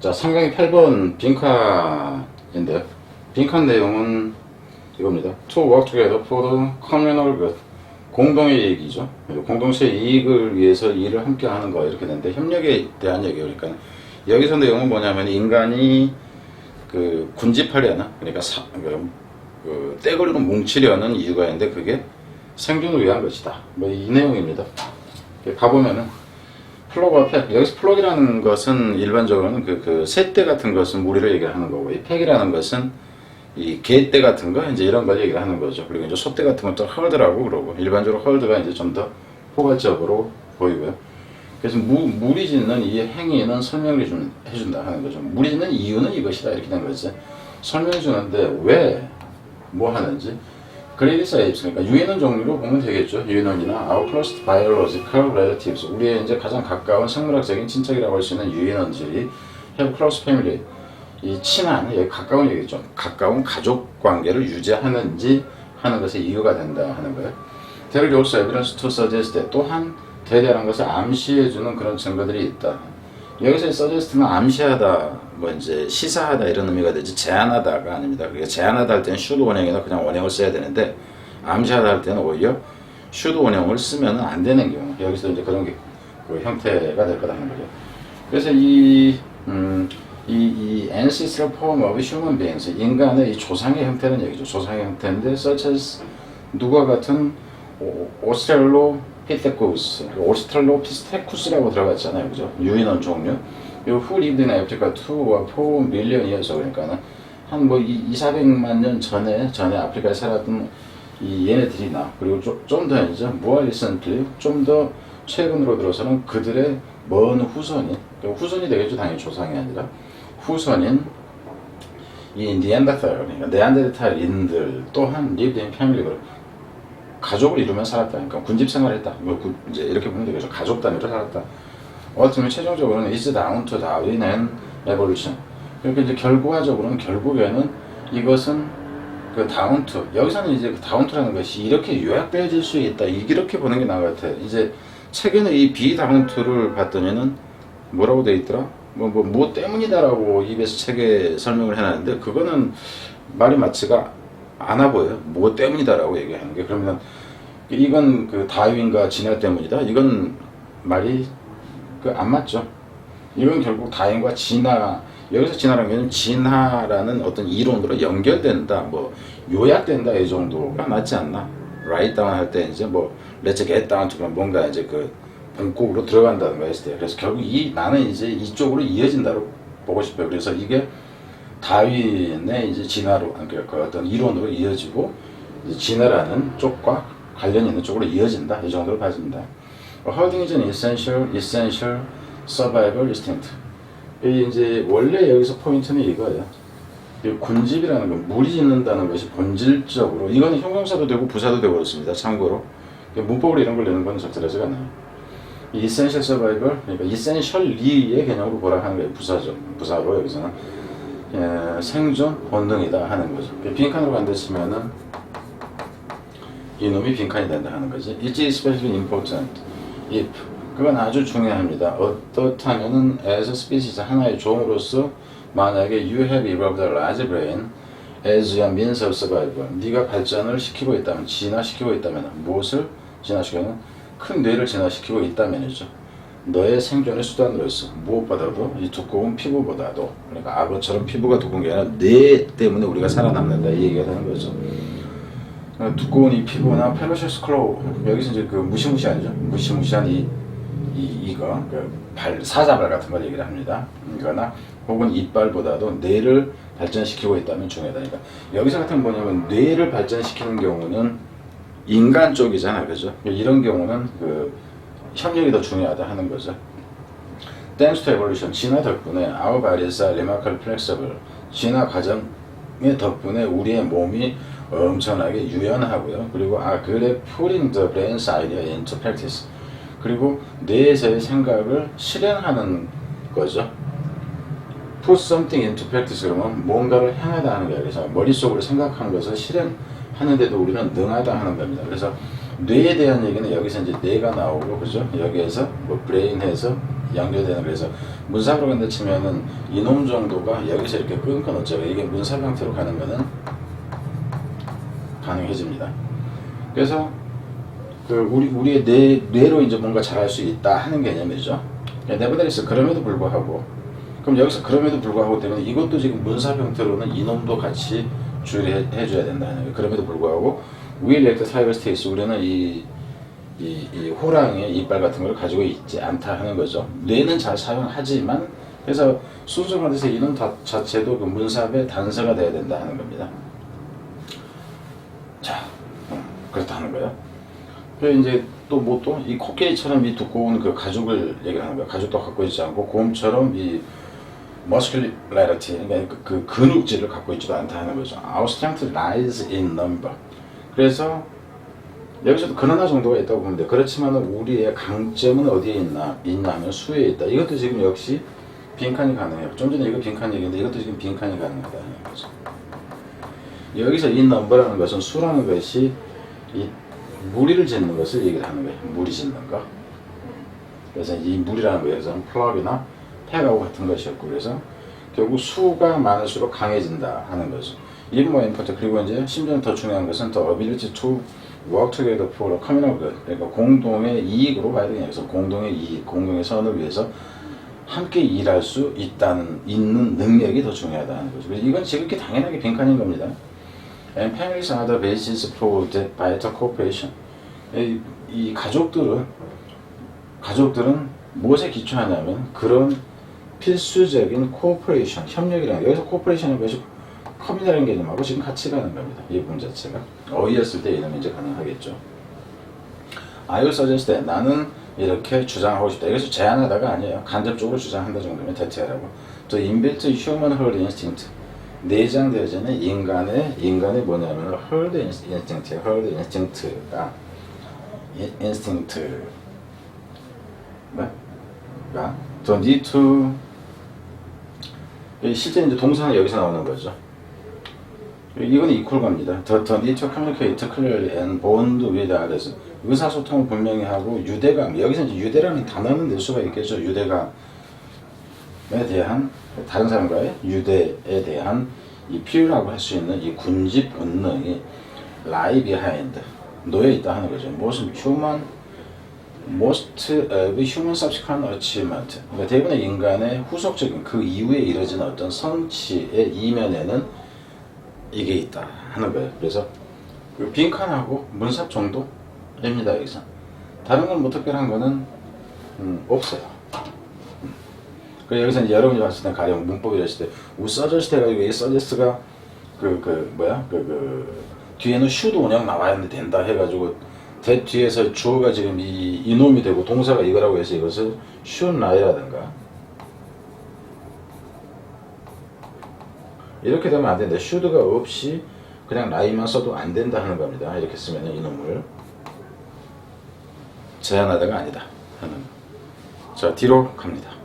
자, 상강의 8번 빈칸인데요. 빈칸 내용은 이겁니다. To work together for the communal good. 공동의 이익이죠. 공동체 이익을 위해서 일을 함께 하는 거 이렇게 되는데 협력에 대한 얘기예요. 그러니까 여기서 내용은 뭐냐면 인간이 그 군집하려는 그러니까 사, 그, 그 떼걸로 뭉치려는 이유가 있는데 그게 생존을 위한 것이다. 뭐 이 내용입니다. 가보면은 플러그 와 팩. 여기서 플러그라는 것은 일반적으로는 그, 그 새떼 같은 것은 무리를 얘기하는 거고, 이 팩이라는 것은 이 개떼 같은 거, 이제 이런 걸 얘기를 하는 거죠. 그리고 이제 소떼 같은 것도 헐드라고 그러고, 일반적으로 헐드가 이제 좀 더 포괄적으로 보이고요. 그래서 무, 무리 짓는 이 행위는 설명을 해준, 해준다 하는 거죠. 무리 짓는 이유는 이것이다. 이렇게 된 거지. 설명해 주는데 왜, 뭐 하는지. 에이프스, 그러니까 유인원 종류로 보면 되겠죠. 유인원이나 our close biological 우리의 이제 가장 가까운 생물학적인 친척이라고 할 수 있는 유인원들이 have close 이 친한, 여기 가까운 얘기죠. 가까운 가족 관계를 유지하는지 하는 것의 이유가 된다 하는 거예요. There is also evidence 또한 대대라는 것을 암시해주는 그런 증거들이 있다. 여기서 suggest는 암시하다, 뭐 이제 시사하다 이런 의미가 되지 제안하다가 아닙니다. 그게 제안하다 할 때는 should 원형이나 그냥 원형을 써야 되는데 암시하다 할 때는 오히려 should 원형을 쓰면 안 되는 경우 여기서 이제 그런 게 그 형태가 될 거다 하는 거죠. 그래서 이 음, 이, 이 ancestral form of human beings, 인간의 이 조상의 형태는 얘기죠. 조상의 형태인데, such as 누가 같은 오- 오스트랄로 피테쿠스, 오스트랄로피스테쿠스라고 들어갔잖아요, 그죠? 유인원 종류. 요 in Africa 2와 4 million years 그러니까는 한뭐 2, 400만 년 전에 전에 아프리카에 살았던 이 얘네들이나. 그리고 좀더 이제 more recently 좀더 최근으로 들어서는 그들의 먼 후손이 그러니까 후손이 되겠죠? 당연히 조상이 아니라. 후손인 이 니안데탈 그러니까 네안데르탈인들 또한 lived in family를 가족을 이루며 살았다. 그러니까 군집 생활했다. 뭐 군- 이제 이렇게 보면 되겠죠. 가족 단위로 살았다. 어쩌면 최종적으로는 is down to Darwin and evolution. 그러니까 이제 결과적으로는 결국에는 이것은 그 다운 투 여기서는 이제 그 다운 투라는 것이 이렇게 요약되어질 수 있다. 이렇게 보는 게 나은 것 같아요. 이제 책에는 이 비다운 투를 봤더니는 뭐라고 돼 있더라? 뭐, 뭐, 뭐 때문이다라고 입에서 책에 설명을 해놨는데, 그거는 말이 맞지가 않아 보여요. 뭐 때문이다라고 얘기하는 게. 그러면, 이건 그 다윈과 진화 때문이다? 이건 말이 그 안 맞죠. 이건 결국 다윈과 진화, 여기서 진화라는 게 진화라는 어떤 이론으로 연결된다, 뭐, 요약된다, 이 정도가 맞지 않나. down 할때 이제 뭐, get down to 뭔가 이제 그, 본국으로 들어간다는 거 했을 때 그래서 결국 이 나는 이제 이쪽으로 이어진다고 보고 싶어요. 그래서 이게 다윈의 이제 진화로 그러니까 그 어떤 이론으로 이어지고 진화라는 쪽과 관련 있는 쪽으로 이어진다 이 정도로 봐집니다. Holding is an essential, essential survival instinct. 이 이제 원래 여기서 포인트는 이거예요. 이 군집이라는 건 무리 짓는다는 것이 본질적으로 이거는 형용사도 되고 부사도 되고 그렇습니다. 참고로 문법으로 이런 걸 내는 건 적절하지가 않아요. 이 essential survival, 그러니까 essentially의 개념으로 보라 하는 게 부사죠. 부사로 여기서는 예, 생존 본능이다 하는 거죠. 빈칸으로 간다치면은 이놈이 빈칸이 된다 하는 거지. It's especially important if 그건 아주 중요합니다. 어떻다면은 as a species 하나의 종으로서 만약에 you have evolved a large brain as a means of survival 네가 발전을 시키고 있다면 진화시키고 있다면 무엇을 진화시키는 큰 뇌를 진화시키고 있다면이죠. 너의 생존의 수단으로서 무엇보다도 이 두꺼운 피부보다도 그러니까 악어처럼 피부가 두꺼운 게 아니라 뇌 때문에 우리가 살아남는다 이 얘기가 되는 거죠. 어, 두꺼운 이 피부나 펠로시스 클로우 여기서 이제 그 무시무시하죠. 무시무시한 이, 이 이거 그발 사자발 같은 걸 얘기를 합니다. 이거나 혹은 이빨보다도 뇌를 발전시키고 있다면 중요하다. 그러니까 여기서 같은 건 뭐냐면 뇌를 발전시키는 경우는 인간 쪽이잖아요, 그죠? 이런 경우는 그 협력이 더 중요하다 하는 거죠. Thanks to evolution, 진화 덕분에 our bodies are remarkably flexible. 진화 과정의 덕분에 우리의 몸이 엄청나게 유연하고요. 그리고 아 그래 putting the brain's idea into practice. 그리고 뇌에서의 생각을 실행하는 거죠. Put something into practice 그러면 뭔가를 행하다 하는 거예요. 그래서 머릿속으로 생각하는 것을 실행하는데도 우리는 능하다 하는 겁니다. 그래서 뇌에 대한 얘기는 여기서 이제 뇌가 나오고 그죠? 여기에서 뭐 브레인 해서 연결되는 그래서 문사로 간다 치면은 이놈 정도가 여기서 이렇게 끊고 넣죠. 이게 문사 형태로 가는 거는 가능해집니다. 그래서 그 우리 우리의 뇌 뇌로 이제 뭔가 잘할 수 있다 하는 개념이죠. 네버데리스 그럼에도 불구하고 그럼 여기서 그럼에도 불구하고 때문에 이것도 지금 문사 형태로는 이놈도 같이 주의해 해줘야 된다는 거예요. 그럼에도 불구하고 cyber states 우리는 이 이, 이 호랑이의 이빨 같은 걸 가지고 있지 않다 하는 거죠. 뇌는 잘 사용하지만 그래서 해서 이놈 다- 자체도 그 문삽의 단서가 돼야 된다 하는 겁니다. 자, 음, 그렇다는 거예요. 그리고 이제 또 뭐 또 이 코끼리처럼 이 두꺼운 그 가죽을 얘기하는 거예요. 가죽도 갖고 있지 않고 곰처럼 이 muscularity 그러니까 그, 그 근육질을 갖고 있지도 않다 하는 거죠. Our strength lies in number. 그래서 여기서도 그러나 정도가 있다고 돼. 그렇지만 우리의 강점은 어디에 있나 있냐 하면 수에 있다. 이것도 지금 역시 빈칸이 가능해요. 좀 전에 이거 빈칸 얘기인데 이것도 지금 빈칸이 가능하다는 거죠. 여기서 이 넘버라는 것은 수라는 것이 이 무리를 짓는 것을 얘기를 하는 거예요. 무리 짓는 거. 그래서 이 무리라는 거에서는 플럭이나 팩하고 같은 것이었고 그래서 결국 수가 많을수록 강해진다 하는 거죠. more important 그리고 이제 심지어 더 중요한 것은 the ability to work together for a communal good 그러니까 공동의 이익으로 봐야 되겠네요. 그래서 공동의 이익, 공동의 선을 위해서 함께 일할 수 있다는 있는 능력이 더 중요하다는 거죠. 이건 지극히 당연하게 빈칸인 겁니다. And families are the basis for the vital cooperation. 이, 이 가족들은 가족들은 무엇에 기초하냐면 그런 필수적인 코퍼레이션, 협력이라는 여기서 코퍼레이션은 것이 커뮤니라는 개념하고 지금 같이 가는 겁니다. 이 부분 자체가 어이였을 때 이름이 이제 가능하겠죠. I will suggest that 나는 이렇게 주장하고 싶다. 여기서 제안하다가 아니에요. 간접적으로 주장한다 정도면 대체하라고. 또 inbuilt human herd instinct 내장되어지는 인간의 인간의 뭐냐면 herd instinct, herd instinct가 이- instinct 가 the need to 이 실제 이제 동사는 여기서 나오는 거죠. 이건 이퀄 갑니다. The, the need to communicate others. 의사소통을 분명히 하고 유대감. 여기서 이제 유대라는 단어는 낼 수가 있겠죠. 유대감에 대한 다른 사람과의 유대에 대한 이 필요라고 할 수 있는 이 군집 본능이 lie behind 놓여 있다 하는 거죠. 무엇은 human most of human subsequent achievement. 그러니까 대부분의 인간의 후속적인 그 이후에 이뤄지는 어떤 성취의 이면에는 이게 있다 하는 거예요. 그래서 그 빈칸하고 문삽 정도입니다 여기서. 다른 건 뭐 특별한 거는 음, 없어요. 음. 그래서 여기서 이제 여러분이 봤을 때 가령 문법이랬을 때 우리 서저스트 해가지고 이 서저스트가 그, 그 뭐야 그, 그 뒤에는 슈드 운영 나와야 된다 해가지고 대 뒤에서 주어가 지금 이 이놈이 되고 동사가 이거라고 해서 이것을 슈 나이라든가 이렇게 되면 안 된다. 슈드가 없이 그냥 라이만 써도 안 된다 하는 겁니다. 이렇게 쓰면 이놈을 제한하다가 아니다 하는. 자 뒤로 갑니다.